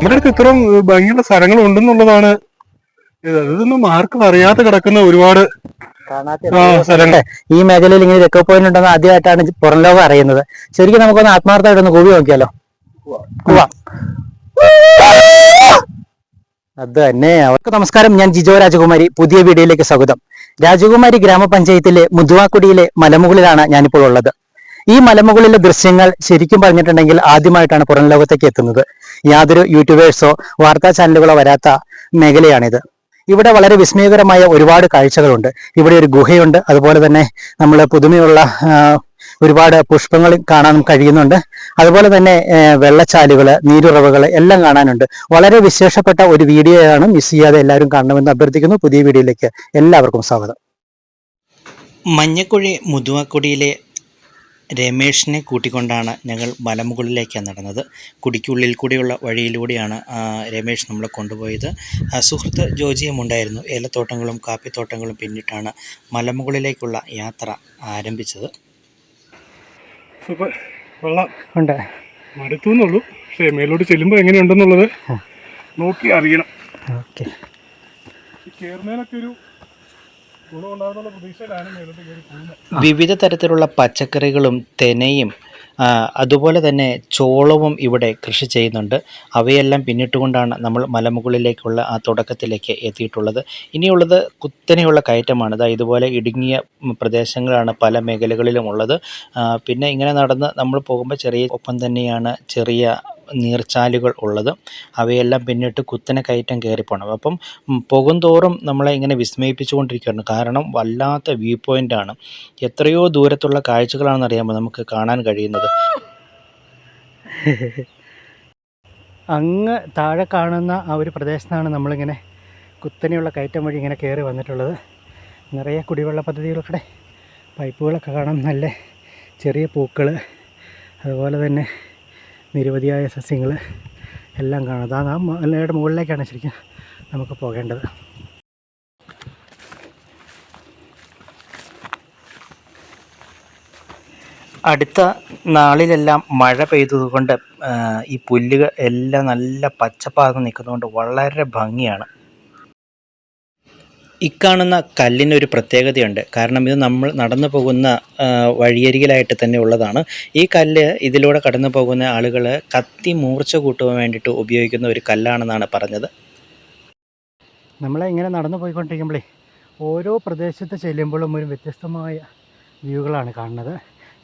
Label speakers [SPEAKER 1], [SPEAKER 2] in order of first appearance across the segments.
[SPEAKER 1] നമ്മുടെ അടുത്ത് ഇത്രയും ഭംഗിയുള്ള സ്ഥലങ്ങൾ ഉണ്ടെന്നുള്ളതാണ് ഇത്. ഇതൊന്നും ആർക്കും അറിയാതെ കിടക്കുന്ന ഒരുപാട്
[SPEAKER 2] ഈ മേഖലയിൽ ഇങ്ങനെ എക്കോ പോയിന്റ് ഉണ്ടെന്ന് ആദ്യമായിട്ടാണ് പുറം ലോകം അറിയുന്നത്. ശരിക്കും നമുക്കൊന്ന് ആത്മാർത്ഥമായിട്ട് ഒന്ന് കൂവി നോക്കിയാലോ? അത് തന്നെ. അവർക്ക് നമസ്കാരം. ഞാൻ ജിജോ രാജകുമാരി. പുതിയ വീഡിയോയിലേക്ക് സ്വാഗതം. രാജകുമാരി ഗ്രാമപഞ്ചായത്തിലെ മുതുവാക്കുടിയിലെ മലമുകളിലാണ് ഞാനിപ്പോൾ ഉള്ളത്. ഈ മലമുകളിലെ ദൃശ്യങ്ങൾ ശരിക്കും പറഞ്ഞിട്ടുണ്ടെങ്കിൽ ആദ്യമായിട്ടാണ് പുറം ലോകത്തേക്ക് എത്തുന്നത്. യാതൊരു യൂട്യൂബേഴ്സോ വാർത്താ ചാനലുകളോ വരാത്ത മേഖലയാണിത്. ഇവിടെ വളരെ വിസ്മയകരമായ ഒരുപാട് കാഴ്ചകളുണ്ട്. ഇവിടെ ഒരു ഗുഹയുണ്ട്. അതുപോലെ തന്നെ നമ്മൾ പുതുമയുള്ള ഒരുപാട് പുഷ്പങ്ങൾ കാണാൻ കഴിയുന്നുണ്ട്. അതുപോലെ തന്നെ വെള്ളച്ചാലുകൾ നീരുറവകൾ എല്ലാം കാണാനുണ്ട്. വളരെ വിശേഷപ്പെട്ട ഒരു വീഡിയോയാണ് മിസ് ചെയ്യാതെ എല്ലാവരും കാണണമെന്ന് അഭ്യർത്ഥിക്കുന്നു. പുതിയ വീഡിയോയിലേക്ക് എല്ലാവർക്കും സ്വാഗതം.
[SPEAKER 3] മഞ്ഞക്കുഴി മുതുവാക്കുടിയിലെ രമേഷിനെ കൂട്ടിക്കൊണ്ടാണ് ഞങ്ങൾ മലമുകളിലേക്കാണ് നടന്നത്. കുടിക്കുള്ളിൽ കൂടിയുള്ള വഴിയിലൂടെയാണ് രമേഷ് നമ്മളെ കൊണ്ടുപോയത്. സുഹൃത്ത് ജോജിയും ഉണ്ടായിരുന്നു. ഏലത്തോട്ടങ്ങളും കാപ്പിത്തോട്ടങ്ങളും പിന്നിട്ടാണ് മലമുകളിലേക്കുള്ള യാത്ര ആരംഭിച്ചത്.
[SPEAKER 1] സൂപ്പർ. വെള്ളം
[SPEAKER 2] ഉണ്ട്.
[SPEAKER 1] മടുത്തു എന്നുള്ളൂ പക്ഷേ മേലോട്ട് ചെല്ലുമ്പോൾ എങ്ങനെയുണ്ടെന്നുള്ളത് നോക്കി അറിയണം.
[SPEAKER 2] ഓക്കെ.
[SPEAKER 1] ഈ കയറുന്നതിനൊക്കെ ഒരു
[SPEAKER 3] വിവിധ തരത്തിലുള്ള പച്ചക്കറികളും തെനയും അതുപോലെ തന്നെ ചോളവും ഇവിടെ കൃഷി ചെയ്യുന്നുണ്ട്. അവയെല്ലാം പിന്നിട്ടുകൊണ്ടാണ് നമ്മൾ മലമുകളിലേക്കുള്ള ആ തുടക്കത്തിലേക്ക് എത്തിയിട്ടുള്ളത്. ഇനിയുള്ളത് കുത്തനെയുള്ള കയറ്റമാണ്. അതായത് ഇതുപോലെ ഇടുങ്ങിയ പ്രദേശങ്ങളാണ് പല മേഖലകളിലും ഉള്ളത്. പിന്നെ ഇങ്ങനെ നടന്ന് നമ്മൾ പോകുമ്പോൾ ചെറിയ ഒപ്പം തന്നെയാണ് ചെറിയ നീർച്ചാലുകൾ ഉള്ളത്. അവയെല്ലാം പിന്നിട്ട് കുത്തനെ കയറ്റം കയറിപ്പോണം. അപ്പം പോകുന്തോറും നമ്മളെ ഇങ്ങനെ വിസ്മയിപ്പിച്ചുകൊണ്ടിരിക്കുകയാണ്. കാരണം വല്ലാത്ത വ്യൂ പോയിന്റാണ് എത്രയോ ദൂരത്തുള്ള കാഴ്ചകളാണെന്ന് അറിയാമോ നമുക്ക് കാണാൻ കഴിയുന്നത്.
[SPEAKER 2] അങ്ങ് താഴെ കാണുന്ന ആ ഒരു പ്രദേശത്താണ് നമ്മളിങ്ങനെ കുത്തനെയുള്ള കയറ്റം വഴി ഇങ്ങനെ കയറി വന്നിട്ടുള്ളത്. നിറയെ കുടിവെള്ള പദ്ധതികൾക്കിടെ പൈപ്പുകളൊക്കെ കാണാം. നല്ല ചെറിയ പൂക്കൾ അതുപോലെ തന്നെ നിരവധിയായ സസ്യങ്ങൾ എല്ലാം കാണാം. ആ മലയുടെ മുകളിലേക്കാണ് ശരിക്കും നമുക്ക് പോകേണ്ടത്.
[SPEAKER 3] അടുത്ത നാളിലെല്ലാം മഴ പെയ്തതുകൊണ്ട് ഈ പുല്ലുകൾ എല്ലാം നല്ല പച്ചപ്പാർന്ന് നിൽക്കുന്നതുകൊണ്ട് വളരെ ഭംഗിയാണ്. ഇക്കാണുന്ന കല്ലിനൊരു പ്രത്യേകതയുണ്ട്. കാരണം ഇത് നമ്മൾ നടന്നു പോകുന്ന വഴിയരികിലായിട്ട് തന്നെ ഉള്ളതാണ്. ഈ കല്ല് ഇതിലൂടെ കടന്നു പോകുന്ന ആളുകൾ കത്തി മൂർച്ച കൂട്ടുവാൻ വേണ്ടിയിട്ട് ഉപയോഗിക്കുന്ന ഒരു കല്ലാണെന്നാണ് പറഞ്ഞത്.
[SPEAKER 2] നമ്മളിങ്ങനെ നടന്നു പോയിക്കൊണ്ടിരിക്കുമ്പോഴേ ഓരോ പ്രദേശത്ത് ചെല്ലുമ്പോഴും ഒരു വ്യത്യസ്തമായ വ്യൂകളാണ് കാണുന്നത്.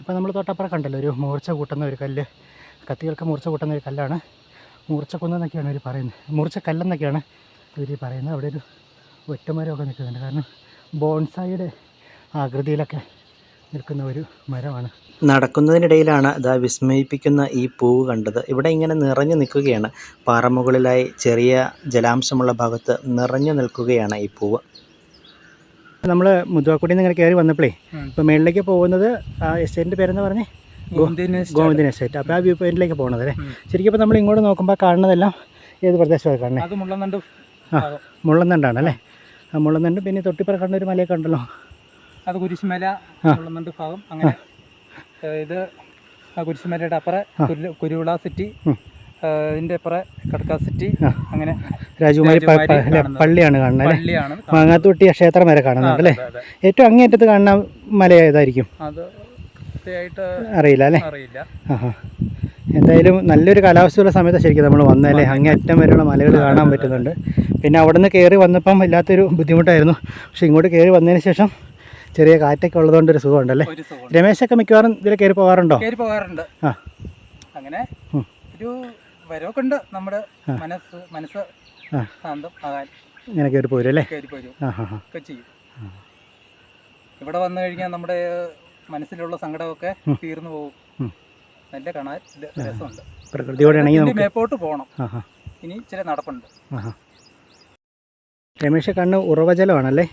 [SPEAKER 2] ഇപ്പോൾ നമ്മൾ തൊട്ടപ്പുറം കണ്ടല്ലോ ഒരു മൂർച്ച കൂട്ടുന്ന ഒരു കല്ല് കത്തികൾക്ക് മൂർച്ച കൂട്ടുന്ന ഒരു കല്ലാണ്. മൂർച്ചക്കുന്നെന്നൊക്കെയാണ് ഇവർ പറയുന്നത്. മൂർച്ച കല്ലെന്നൊക്കെയാണ് ഇവർ പറയുന്നത്. അവിടെ ഒരു ഒറ്റമരമൊക്കെ നിൽക്കുന്നുണ്ട്. കാരണം ബോൺസായിയുടെ ആകൃതിയിലൊക്കെ നിൽക്കുന്ന ഒരു മരമാണ്.
[SPEAKER 3] നടക്കുന്നതിനിടയിലാണ് ഇതാ വിസ്മയിപ്പിക്കുന്ന ഈ പൂവ് കണ്ടത്. ഇവിടെ ഇങ്ങനെ നിറഞ്ഞു നിൽക്കുകയാണ്. പാറമുകളിലായി ചെറിയ ജലാംശമുള്ള ഭാഗത്ത് നിറഞ്ഞു നിൽക്കുകയാണ് ഈ പൂവ്.
[SPEAKER 2] നമ്മൾ മുതുവാക്കുടിയിൽ നിന്ന് ഇങ്ങനെ കയറി വന്നപ്പോഴേ ഇപ്പോൾ മേളിലേക്ക് പോകുന്നത് ആ എസ്റ്റേറ്റിന്റെ പേരെന്ന് പറഞ്ഞേ? ഗോവിന്ദൻ എസ്റ്റേറ്റ്. അപ്പോൾ ആ വ്യൂ പോയിന്റിലേക്ക് പോകണത് അല്ലേ? ശരിക്കും ഇപ്പോൾ നമ്മൾ ഇങ്ങോട്ട് നോക്കുമ്പോൾ കാണുന്നതെല്ലാം ഏത് പ്രദേശമാണ് കാണുന്നത്
[SPEAKER 4] അത് മുള്ളനണ്ട്
[SPEAKER 2] ആ മുള്ളന്നണ്ടാണ് അല്ലേ? ആ മുള്ളന്തണ്ട് പിന്നെ തൊട്ടിപ്പുറം കണ്ട ഒരു മലയൊക്കെ ഉണ്ടല്ലോ.
[SPEAKER 4] അത് കുരിശുമല മുള്ളന്നുണ്ട് ഭാഗം. അങ്ങനെ ഇത് കുരിശുമലയുടെ അപ്പുറം കുരുവിള സിറ്റി ഇതിന്റെ അപ്പുറം കടക്കാ സിറ്റി അങ്ങനെ
[SPEAKER 2] രാജകുമാരി. പള്ളിയാണ് കാണുന്നത്
[SPEAKER 4] പള്ളിയാണ്.
[SPEAKER 2] മാങ്ങാത്തുട്ടി ക്ഷേത്രം വരെ കാണുന്നുണ്ട് അല്ലേ. ഏറ്റവും അങ്ങേറ്റത്ത് കാണുന്ന മല ഏതായിരിക്കും
[SPEAKER 4] അത്
[SPEAKER 2] അറിയില്ല അല്ലേ?
[SPEAKER 4] അറിയില്ല.
[SPEAKER 2] എന്തായാലും നല്ലൊരു കാലാവസ്ഥയുള്ള സമയത്ത് ശരിക്കും നമ്മൾ വന്നല്ലേ അങ്ങേറ്റം വരെയുള്ള മലകൾ കാണാൻ പറ്റുന്നുണ്ട്. പിന്നെ അവിടെ നിന്ന് കയറി വന്നപ്പം വല്ലാത്തൊരു ബുദ്ധിമുട്ടായിരുന്നു. പക്ഷെ ഇങ്ങോട്ട് കയറി വന്നതിന് ശേഷം ചെറിയ കാറ്റൊക്കെ ഉള്ളതുകൊണ്ട് ഒരു സുഖമുണ്ടല്ലേ രമേശൊക്കെ മിക്കവാറും ഇതിൽ കയറി പോകാറുണ്ടോ?
[SPEAKER 4] കയറി പോകാറുണ്ട്.
[SPEAKER 2] ആ.
[SPEAKER 4] അങ്ങനെ ഒരു വരവൊക്കെ ഉണ്ട് നമ്മുടെ മനസ്സ് മനസ്സ് ശാന്തം ആകാൻ.
[SPEAKER 2] ഇങ്ങനെ കയറി പോരും അല്ലേ?
[SPEAKER 4] കയറി പോരും. ഒക്കെ ചെയ്യും. ഇവിടെ വന്നു കഴിഞ്ഞാൽ നമ്മുടെ മനസ്സിലുള്ള സങ്കടമൊക്കെ തീർന്നു പോകും. നല്ല കാണാൻ രസമുണ്ട്.
[SPEAKER 2] പ്രകൃതിയോട്
[SPEAKER 4] ഇണങ്ങി
[SPEAKER 2] നമുക്ക്
[SPEAKER 4] മേപ്പോട്ട് പോകണം. ഇനി ചില നടപ്പുണ്ട്.
[SPEAKER 2] രമേശ് കണ്ണ് ഉറവജലമാണല്ലേ.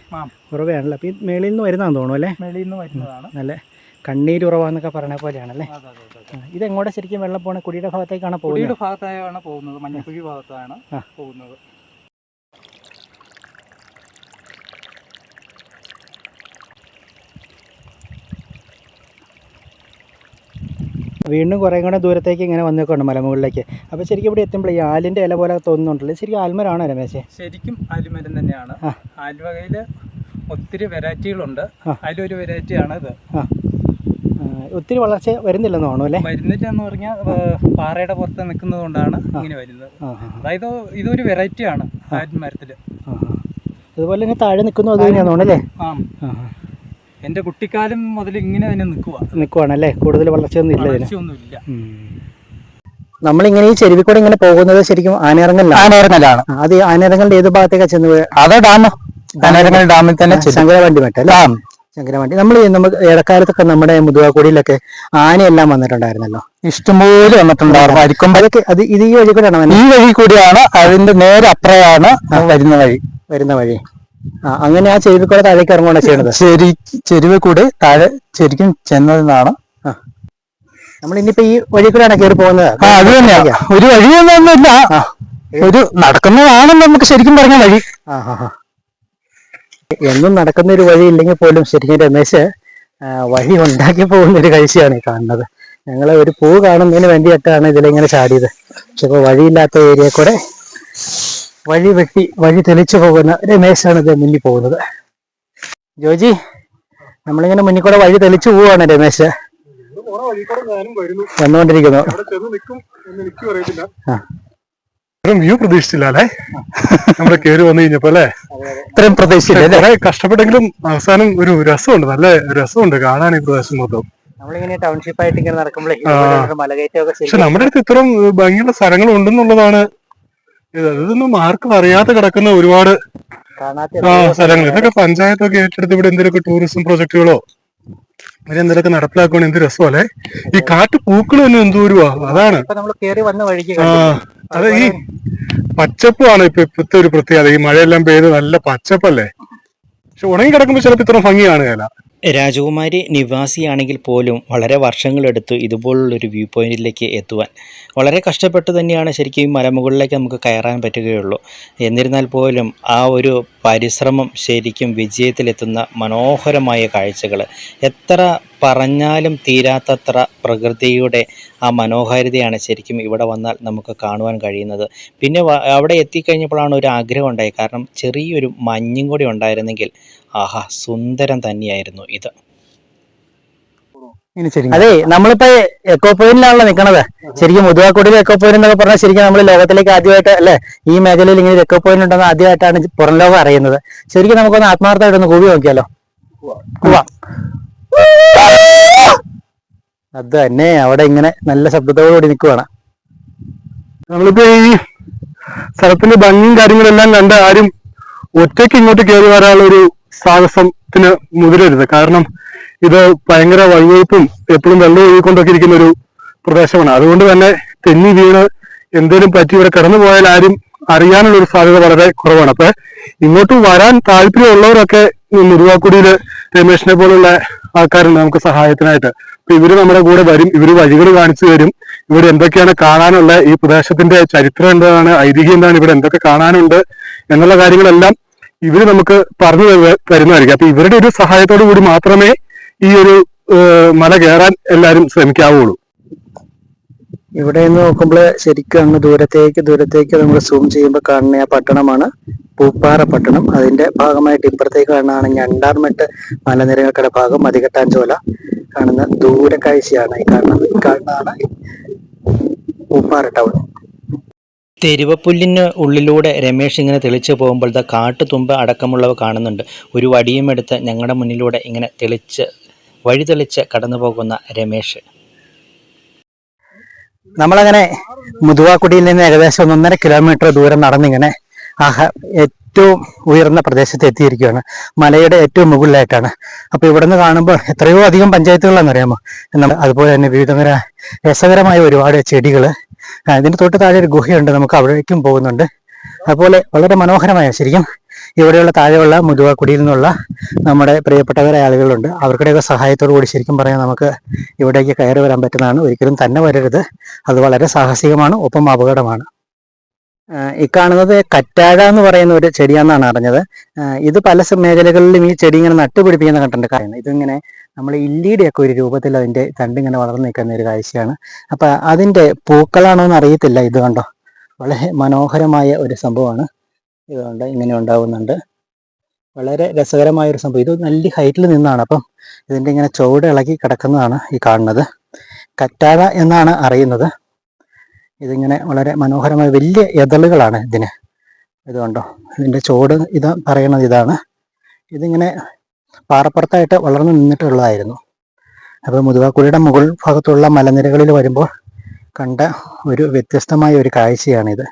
[SPEAKER 2] ഉറവയാണല്ലോ? അപ്പം ഈ മേളിൽ നിന്ന് വരുന്നതാന്ന് തോന്നുന്നു അല്ലേ?
[SPEAKER 4] മേളിൽ നിന്ന് വരുന്നതാണ്.
[SPEAKER 2] നല്ല കണ്ണീരുറവ എന്നൊക്കെ പറഞ്ഞ പോലെയാണല്ലേ? ഇത് ഇതെങ്ങോട്ട് ശരിക്കും വെള്ളം പോണ? കുടിയുടെ ഭാഗത്തേക്കാണ് പോകുന്നത്?
[SPEAKER 4] കുടിയുടെ ഭാഗത്തായാണ് പോകുന്നത്. മഞ്ഞക്കുഴി ഭാഗത്താണ്. പോകുന്നത്.
[SPEAKER 2] വീണ്ടും കുറേ കൂടെ ദൂരത്തേക്ക് ഇങ്ങനെ വന്നേക്കുണ്ട് മലമുകളിലേക്ക്. അപ്പോൾ ശരിക്കും ഇവിടെ എത്തുമ്പോൾ ഈ ആലിന്റെ ഇല പോലെ തോന്നുന്നുണ്ടല്ലോ. ശരിക്കും ആൽമരാണോ രമേശ്?
[SPEAKER 4] ശരിക്കും ആൽമരം തന്നെയാണ്. ആൽവകയിൽ ഒത്തിരി വെറൈറ്റികളുണ്ട്. അതിലൊരു വെറൈറ്റിയാണ് ഇത്.
[SPEAKER 2] ഒത്തിരി വളർച്ച വരുന്നില്ലെന്ന് തോന്നുന്നു അല്ലേ?
[SPEAKER 4] വരുന്നിട്ട് എന്ന് പറഞ്ഞാൽ പാറയുടെ പുറത്ത് നിൽക്കുന്നത് കൊണ്ടാണ് ഇങ്ങനെ വരുന്നത്. അതായത് ഇതൊരു വെറൈറ്റിയാണ് ആൽമരത്തിൽ.
[SPEAKER 2] അതുപോലെ തന്നെ താഴെ നിൽക്കുന്നു അത് തന്നെയാന്ന് തോന്നുന്നു അല്ലേ?
[SPEAKER 4] ആ. എന്റെ കുട്ടിക്കാലം മുതൽ ഇങ്ങനെ തന്നെ നിൽക്കുക
[SPEAKER 2] നിൽക്കുവാണല്ലേ കൂടുതൽ വളർച്ചയൊന്നും ഇല്ല. നമ്മൾ
[SPEAKER 4] ഇങ്ങനെ
[SPEAKER 2] നമ്മളിങ്ങനെ ഈ ചെരുവിൽ കൂടെ ഇങ്ങനെ പോകുന്നത് ശരിക്കും ആനേറങ്ങലാണ്
[SPEAKER 5] ആനയിറങ്ങലാണ്
[SPEAKER 2] അത് ആനേറങ്ങളുടെ ആനയിറങ്ങലിന്റെ ഏത് ഭാഗത്തേക്കാ ചെന്ന് വീഴുക?
[SPEAKER 5] അത് ഡാം ആനയിറങ്ങൽ ഡാമിൽ തന്നെ.
[SPEAKER 2] ശങ്കരവണ്ടി മറ്റേ അല്ലേ?
[SPEAKER 5] ഡാം.
[SPEAKER 2] ശങ്കരവണ്ടി. നമ്മൾ നമുക്ക് ഇടക്കാലത്തൊക്കെ നമ്മുടെ മുതുവാക്കുടിയിലൊക്കെ ആനയെല്ലാം വന്നിട്ടുണ്ടായിരുന്നല്ലോ.
[SPEAKER 5] ഇഷ്ടംപോലെ വന്നിട്ടുണ്ടായിരുന്നു അരിക്കും
[SPEAKER 2] അതൊക്കെ അത് ഇത് ഈ വഴി കൂടെയാണ്
[SPEAKER 5] ഈ വഴി കൂടിയാണ് അതിന്റെ നേരെ അപ്പുറമാണ് വരുന്ന വഴി.
[SPEAKER 2] വരുന്ന വഴി. അങ്ങനെ ആ ചെരുവിൽ കൂടെ താഴേക്ക് ഇറങ്ങുകയാണ് ചെയ്യുന്നത്.
[SPEAKER 5] ശരി ചെരുവിൽ കൂടി താഴെ ശരിക്കും ചെന്നതെന്നാണ്.
[SPEAKER 2] നമ്മൾ ഇനിയിപ്പോ ഈ വഴി കൂടെയാണ് കയറി പോകുന്നത്.
[SPEAKER 5] ആ അത് തന്നെയാ. ഒരു വഴിയൊന്നുമില്ല
[SPEAKER 2] എന്നൊന്നുമില്ല
[SPEAKER 5] ഒരു നടക്കുന്നതാണ് നമുക്ക് ശരിക്കും പറഞ്ഞ വഴി.
[SPEAKER 2] എന്നും നടക്കുന്ന ഒരു വഴി ഇല്ലെങ്കിൽ പോലും ശരിക്കും രമേശ് വഴി ഉണ്ടാക്കി പോകുന്ന ഒരു കാഴ്ചയാണ് ഈ കാണുന്നത്. ഞങ്ങൾ ഒരു പൂ കാണുന്നതിന് വേണ്ടിയിട്ടാണ് ഇതിലിങ്ങനെ ചാടിയത്. പക്ഷെ ഇപ്പോൾ വഴിയില്ലാത്ത ഏരിയ കൂടെ വഴി വെട്ടി വഴി തെളിച്ചു പോകുന്ന രമേശാണ് ഇത് മുന്നിൽ പോകുന്നത്. ജോജി നമ്മളിങ്ങനെ മുന്നിൽ കൂടെ വഴി തെളിച്ചു പോവാണ് രമേശ് വന്നുകൊണ്ടിരിക്കുന്നു.
[SPEAKER 1] വ്യൂ പ്രതീക്ഷിച്ചില്ല അല്ലേ? നമ്മുടെ കയറി വന്നു കഴിഞ്ഞപ്പോ അല്ലേ?
[SPEAKER 5] ഇത്രയും പ്രതീക്ഷിച്ചില്ല
[SPEAKER 1] കുറെ കഷ്ടപ്പെട്ടെങ്കിലും അവസാനം ഒരു രസമുണ്ട് നല്ല രസമുണ്ട് കാണാൻ ഈ പ്രദേശം മൊത്തം.
[SPEAKER 2] നമ്മളിങ്ങനെ ടൗൺഷിപ്പ് ആയിട്ട് ഇങ്ങനെ നടക്കുമ്പോഴേ. മലകയറ്റമൊക്കെ
[SPEAKER 1] പക്ഷെ നമ്മുടെ അടുത്ത് ഇത്രയും ഭംഗിയുള്ള സ്ഥലങ്ങൾ ഉണ്ടെന്നുള്ളതാണ് ഇതൊന്നും ആർക്കും അറിയാതെ കിടക്കുന്ന ഒരുപാട് ആ സ്ഥലങ്ങൾ. ഇതൊക്കെ പഞ്ചായത്തൊക്കെ ഏറ്റെടുത്ത് ഇവിടെ എന്തെങ്കിലുമൊക്കെ ടൂറിസം പ്രൊജക്ടുകളോ അങ്ങനെ എന്തെങ്കിലുമൊക്കെ നടപ്പിലാക്കുവാണെങ്കിൽ എന്ത് രസമല്ലേ? ഈ കാട്ടു പൂക്കൾ തന്നെ എന്തോരുവാ അതാണ്. അതെ ഈ പച്ചപ്പാണ് ഇപ്പൊ ഇപ്പത്തെ ഒരു പ്രത്യേകത. ഈ മഴയെല്ലാം പെയ്ത് നല്ല പച്ചപ്പല്ലേ? പക്ഷെ ഉണങ്ങി കിടക്കുമ്പോ ചിലപ്പോ ഇത്ര ഭംഗി കാണുകയല്ല
[SPEAKER 3] രാജകുമാരി നിവാസിയാണെങ്കിൽ പോലും വളരെ വർഷങ്ങളെടുത്തു ഇതുപോലുള്ളൊരു വ്യൂ പോയിന്റിലേക്ക് എത്തുവാൻ വളരെ കഷ്ടപ്പെട്ട് തന്നെയാണ് ശരിക്കും ഈ മലമുകളിലേക്ക് നമുക്ക് കയറാൻ പറ്റുകയുള്ളൂ. എന്നിരുന്നാൽ പോലും ആ ഒരു പരിശ്രമം ശരിക്കും വിജയത്തിലെത്തുന്ന മനോഹരമായ കാഴ്ചകൾ. എത്ര പറഞ്ഞാലും തീരാത്തത്ര പ്രകൃതിയുടെ ആ മനോഹാരിതയാണ് ശരിക്കും ഇവിടെ വന്നാൽ നമുക്ക് കാണുവാൻ കഴിയുന്നത്. പിന്നെ അവിടെ എത്തിക്കഴിഞ്ഞപ്പോഴാണ് ഒരു ആഗ്രഹം ഉണ്ടായത്. കാരണം ചെറിയൊരു മഞ്ഞും കൂടി ഉണ്ടായിരുന്നെങ്കിൽ ആഹാ സുന്ദരം തന്നെയായിരുന്നു ഇത്.
[SPEAKER 2] അതെ നമ്മളിപ്പോ എക്കോ പോയിന്റിലാണല്ലോ നിക്കണത്. ശരിക്കും മുതുവാക്കുടിയിൽ എക്കോ പോയിന്റ് എന്നൊക്കെ പറഞ്ഞാൽ ശരിക്കും നമ്മൾ ലോകത്തിലേക്ക് ആദ്യമായിട്ട് അല്ലെ ഈ മേഖലയിൽ ഇങ്ങനെ ഒരു എക്കോ പോയിന്റ് ഉണ്ടെന്ന് ആദ്യമായിട്ടാണ് പുറം ലോകം അറിയുന്നത്. ശരിക്കും നമുക്കൊന്ന് ആത്മാർത്ഥമായിട്ട് ഒന്ന് കൂവി നോക്കിയാലോ? അത് തന്നെ അവിടെ ഇങ്ങനെ നല്ല ശബ്ദത്തോടുകൂടി നിൽക്കുവാണ്
[SPEAKER 1] നമ്മളിപ്പോ ഈ സ്ഥലത്തിന്റെ ഭംഗിയും കാര്യങ്ങളെല്ലാം കണ്ട് ആരും ഒറ്റയ്ക്ക് ഇങ്ങോട്ട് കയറി വരാനുള്ള ഒരു സാഹസത്തിന് മുതിരരുത്. കാരണം ഇത് ഭയങ്കര വഴുവഴുപ്പും എപ്പോഴും വെള്ളം ഒഴുകിക്കൊണ്ടൊക്കെ ഇരിക്കുന്ന ഒരു പ്രദേശമാണ്. അതുകൊണ്ട് തന്നെ തെന്നി വീണ് എന്തേലും പറ്റി ഇവിടെ കടന്നു പോയാൽ ആരും അറിയാനുള്ള ഒരു സാധ്യത വളരെ കുറവാണ്. അപ്പൊ ഇങ്ങോട്ട് വരാൻ താല്പര്യമുള്ളവരൊക്കെ മുരുവാക്കുടിയിൽ രമേശിനെ പോലുള്ള ആൾക്കാരുണ്ട് നമുക്ക് സഹായത്തിനായിട്ട്. അപ്പൊ ഇവർ നമ്മുടെ കൂടെ വരും ഇവർ വഴികൾ കാണിച്ചു തരും. ഇവിടെ എന്തൊക്കെയാണ് കാണാനുള്ള ഈ പ്രദേശത്തിന്റെ ചരിത്രം എന്താണ് ഐതിഹ്യം എന്താണ് ഇവിടെ എന്തൊക്കെ കാണാനുണ്ട് എന്നുള്ള കാര്യങ്ങളെല്ലാം ഇവർ നമുക്ക് പറഞ്ഞു തരുന്ന- തരുന്നതായിരിക്കും. അപ്പൊ ഇവരുടെ ഒരു സഹായത്തോടു കൂടി മാത്രമേ ഈ ഒരു മല കയറാൻ എല്ലാരും ശ്രമിക്കാവുള്ളൂ.
[SPEAKER 2] ഇവിടെ നിന്ന് നോക്കുമ്പോൾ ശരിക്കും അങ്ങ് ദൂരത്തേക്ക് ദൂരത്തേക്ക് നമ്മൾ സൂം ചെയ്യുമ്പോൾ കാണുന്ന ആ പട്ടണമാണ് പൂപ്പാറ പട്ടണം. അതിന്റെ ഭാഗമായിട്ട് ഇപ്പുറത്തേക്ക് കാണുന്നതാണ് ഞണ്ടാർമെട്ട് മലനിരകളുടെ ഭാഗം മതികെട്ടാഞ്ചോല. കാണുന്ന ദൂരക്കാഴ്ചയാണ് ഈ കാണുന്നത് കാണുന്നതാണ് പൂപ്പാറ ടൗൺ.
[SPEAKER 3] തെരുവപ്പുല്ലിന് ഉള്ളിലൂടെ രമേശ് ഇങ്ങനെ തെളിച്ച് പോകുമ്പോൾ ദ കാട്ടുതുമ്പ അടക്കമുള്ളവ കാണുന്നുണ്ട്. ഒരു വടിയും എടുത്ത് ഞങ്ങളുടെ മുന്നിലൂടെ ഇങ്ങനെ തെളിച്ച് വഴി തെളിച്ച് കടന്നു പോകുന്ന രമേശ്
[SPEAKER 2] നമ്മളങ്ങനെ മുതുവാക്കുടിയിൽ നിന്ന് ഏകദേശം ഒന്നൊന്നര കിലോമീറ്റർ ദൂരം നടന്നിങ്ങനെ ആഹ ഏറ്റവും ഉയർന്ന പ്രദേശത്ത് എത്തിയിരിക്കുകയാണ് മലയുടെ ഏറ്റവും മുകളിലായിട്ടാണ്. അപ്പൊ ഇവിടുന്ന് കാണുമ്പോൾ എത്രയോ അധികം പഞ്ചായത്തുകളാണെന്ന് അറിയാമോ? നമ്മൾ അതുപോലെ തന്നെ വിവിധതര രസകരമായ ഒരുപാട് ചെടികൾ ഇതിന്റെ തൊട്ട് താഴെ ഒരു ഗുഹയുണ്ട്. നമുക്ക് അവിടേക്കും പോകുന്നുണ്ട്. അതുപോലെ വളരെ മനോഹരമായ ശരിക്കും ഇവിടെയുള്ള താഴെയുള്ള മുതുവാക്കുടിയിൽ നിന്നുള്ള നമ്മുടെ പ്രിയപ്പെട്ടവരായ ആളുകളുണ്ട്. അവർക്കുടെയൊക്കെ സഹായത്തോടു കൂടി ശരിക്കും പറയാൻ നമുക്ക് ഇവിടേക്ക് കയറി വരാൻ പറ്റുന്നതാണ്. ഒരിക്കലും തന്നെ വരരുത്. അത് വളരെ സാഹസികമാണ് ഒപ്പം അപകടമാണ്. ഈ കാണുന്നത് കറ്റാഴ എന്ന് പറയുന്ന ഒരു ചെടിയാണെന്നാണ് അറിഞ്ഞത്. ഇത് പല മേഖലകളിലും ഈ ചെടി ഇങ്ങനെ നട്ടുപിടിപ്പിക്കുന്ന കണ്ടിട്ടുണ്ട്. കാര്യം ഇതിങ്ങനെ നമ്മൾ ഇല്ലിയുടെയൊക്കെ ഒരു രൂപത്തിൽ അതിന്റെ തണ്ട് ഇങ്ങനെ വളർന്നു നിൽക്കുന്ന ഒരു കാഴ്ചയാണ്. അപ്പൊ അതിന്റെ പൂക്കളാണോ എന്ന് അറിയത്തില്ല. ഇത് കണ്ടോ? വളരെ മനോഹരമായ ഒരു സംഭവമാണ്. ഇത് കണ്ടോ? ഇങ്ങനെ ഉണ്ടാവുന്നുണ്ട്. വളരെ രസകരമായ ഒരു സംഭവം. ഇത് നല്ല ഹൈറ്റിൽ നിന്നാണ്. അപ്പം ഇതിന്റെ ഇങ്ങനെ ചുവട് ഇളകി കിടക്കുന്നതാണ് ഈ കാണുന്നത്. കറ്റാഴ എന്നാണ് അറിയുന്നത്. ഇതിങ്ങനെ വളരെ മനോഹരമായ വലിയ എതളുകളാണ് ഇതിന്. ഇതുകൊണ്ടോ ഇതിന്റെ ചോട് ഇത് പറയുന്നത് ഇതാണ്. ഇതിങ്ങനെ പാറപ്പുറത്തായിട്ട് വളർന്നു നിന്നിട്ടുള്ളതായിരുന്നു. അപ്പോൾ മുതുവാക്കുഴിയുടെ മുകൾ ഭാഗത്തുള്ള മലനിരകളിൽ വരുമ്പോൾ കണ്ട ഒരു വ്യത്യസ്തമായ ഒരു കാഴ്ചയാണിത്.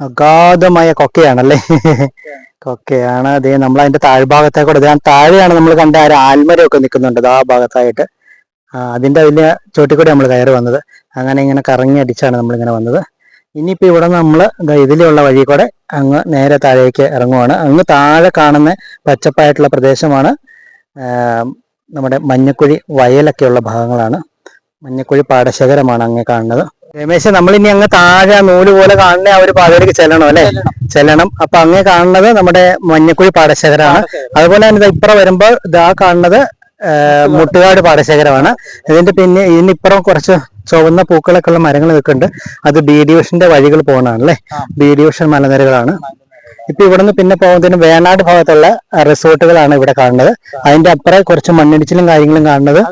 [SPEAKER 2] അഗാധമായ കൊക്കയാണല്ലേ? കൊക്കയാണ്. അതേ നമ്മൾ അതിന്റെ താഴ്ഭാഗത്തെ കൂടെ താഴെയാണ് നമ്മൾ കണ്ട ആ ആൽമരമൊക്കെ നിൽക്കുന്നുണ്ട്. ആ ഭാഗത്തായിട്ട് അതിന്റെ വലിയ ചോട്ടിൽ നമ്മൾ കയറി വന്നത്. അങ്ങനെ ഇങ്ങനെ കറങ്ങി അടിച്ചാണ് നമ്മൾ ഇങ്ങനെ വന്നത്. ഇനിയിപ്പോ ഇവിടെ നമ്മൾ ഇതിലുള്ള വഴി കൂടെ അങ്ങ് നേരെ താഴേക്ക് ഇറങ്ങുവാണ്. അങ്ങ് താഴെ കാണുന്ന പച്ചപ്പായിട്ടുള്ള പ്രദേശമാണ് നമ്മുടെ മഞ്ഞക്കുഴി വയലൊക്കെയുള്ള ഭാഗങ്ങളാണ്. മഞ്ഞക്കുഴി പാടശേഖരമാണ് അങ്ങ് കാണുന്നത്. രമേശ് നമ്മളിനി അങ്ങ് താഴെ നൂൽ പോലെ കാണുന്ന ആ ഒരു പാതയിലേക്ക് ചെല്ലണം അല്ലേ? ചെല്ലണം. അപ്പൊ അങ്ങ് കാണുന്നത് നമ്മുടെ മഞ്ഞക്കുഴി പാടശേഖരമാണ്. അതുപോലെ തന്നെ ഇപ്പുറം വരുമ്പോൾ ഇതാ കാണുന്നത് മുട്ടുകാട് പാടശേഖരമാണ്. ഇതിന്റെ പിന്നെ ഇതിനിപ്പുറം കുറച്ച് ചുവന്ന പൂക്കളൊക്കെ ഉള്ള മരങ്ങൾ നിൽക്കുന്നുണ്ട് അത് ബി ഡിവിഷന്റെ വഴികൾ പോകണതാണ് അല്ലെ ബി ഡിവിഷൻ മലനിരകളാണ്. ഇപ്പൊ ഇവിടുന്ന് പിന്നെ പോകുന്നതിന് വേണാട് ഭാഗത്തുള്ള റിസോർട്ടുകളാണ് ഇവിടെ കാണുന്നത്. അതിന്റെ അപ്പുറം കുറച്ച് മണ്ണിടിച്ചിലും കാര്യങ്ങളും കാണുന്നത്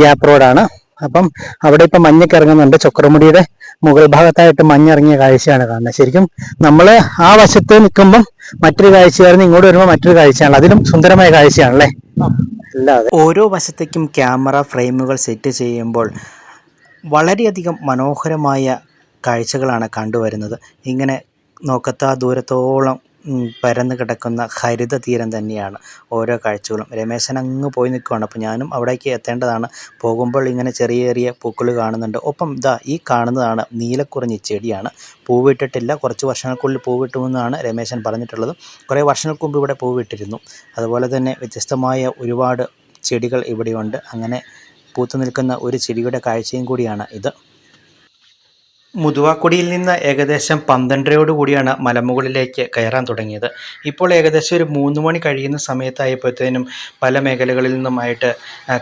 [SPEAKER 2] ഗ്യാപ്പ് റോഡാണ്. അപ്പം അവിടെ ഇപ്പൊ മഞ്ഞൊക്കെ ഇറങ്ങുന്നുണ്ട്. ചൊക്രമുടിയുടെ മുകൾ ഭാഗത്തായിട്ട് മഞ്ഞിറങ്ങിയ കാഴ്ചയാണ് കാണുന്നത്. ശരിക്കും നമ്മൾ ആ വശത്ത് നിൽക്കുമ്പം മറ്റൊരു കാഴ്ചയായിരുന്നു ഇങ്ങോട്ട് വരുമ്പോൾ മറ്റൊരു കാഴ്ചയാണ്. അതിലും സുന്ദരമായ കാഴ്ചയാണല്ലേ?
[SPEAKER 3] ഓരോ വശത്തേക്കും ക്യാമറ ഫ്രെയിമുകൾ സെറ്റ് ചെയ്യുമ്പോൾ വളരെയധികം മനോഹരമായ കാഴ്ചകളാണ് കണ്ടുവരുന്നത്. ഇങ്ങനെ നോക്കത്താ ദൂരത്തോളം പരന്ന് കിടക്കുന്ന ഹരിത തീരം തന്നെയാണ് ഓരോ കാഴ്ചകളും. രമേശൻ അങ്ങ് പോയി നിൽക്കുകയാണ് അപ്പോൾ ഞാനും അവിടേക്ക് എത്തേണ്ടതാണ്. പോകുമ്പോൾ ഇങ്ങനെ ചെറിയ ചെറിയ പൂക്കൾ കാണുന്നുണ്ട്. ഒപ്പം ഇതാ ഈ കാണുന്നതാണ് നീലക്കുറിഞ്ഞി ചെടിയാണ്. പൂവിട്ടിട്ടില്ല. കുറച്ച് വർഷങ്ങൾക്കുള്ളിൽ പൂവിട്ടുമെന്നാണ് രമേശൻ പറഞ്ഞിട്ടുള്ളത്. കുറേ വർഷങ്ങൾക്ക് മുമ്പ് ഇവിടെ പൂവിട്ടിരുന്നു. അതുപോലെ തന്നെ വ്യത്യസ്തമായ ഒരുപാട് ചെടികൾ ഇവിടെയുണ്ട്. അങ്ങനെ പൂത്തു നിൽക്കുന്ന ഒരു ചെടിയുടെ കാഴ്ചയും കൂടിയാണ് ഇത്. മുതുവാക്കുടിയിൽ നിന്ന് ഏകദേശം പന്ത്രണ്ടരയോട് കൂടിയാണ് മലമുകളിലേക്ക് കയറാൻ തുടങ്ങിയത്. ഇപ്പോൾ ഏകദേശം ഒരു മൂന്ന് മണി കഴിയുന്ന സമയത്തായപ്പോഴത്തേനും പല മേഖലകളിൽ നിന്നുമായിട്ട്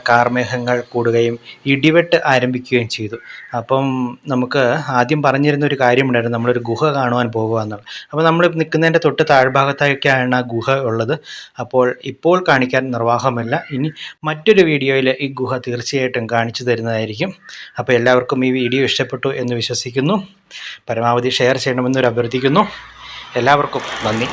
[SPEAKER 3] കാർമേഘങ്ങൾ കൂടുകയും ഇടിവെട്ട് ആരംഭിക്കുകയും ചെയ്തു. അപ്പം നമുക്ക് ആദ്യം പറഞ്ഞിരുന്ന ഒരു കാര്യമുണ്ടായിരുന്നു നമ്മളൊരു ഗുഹ കാണുവാൻ പോകുക എന്നുള്ളത്. അപ്പോൾ നമ്മൾ നിൽക്കുന്നതിന്റെ തൊട്ട് താഴ്ഭാഗത്തായൊക്കെയാണ് ആ ഗുഹ ഉള്ളത്. അപ്പോൾ ഇപ്പോൾ കാണിക്കാൻ നിർവാഹമല്ല. ഇനി മറ്റൊരു വീഡിയോയിൽ ഈ ഗുഹ തീർച്ചയായിട്ടും കാണിച്ചു തരുന്നതായിരിക്കും. അപ്പോൾ എല്ലാവർക്കും ഈ വീഡിയോ ഇഷ്ടപ്പെട്ടു എന്ന് വിശ്വസിക്കുന്നു. പരമാവധി ഷെയർ ചെയ്യണമെന്നൊരു അഭ്യർത്ഥിക്കുന്നു. എല്ലാവർക്കും നന്ദി.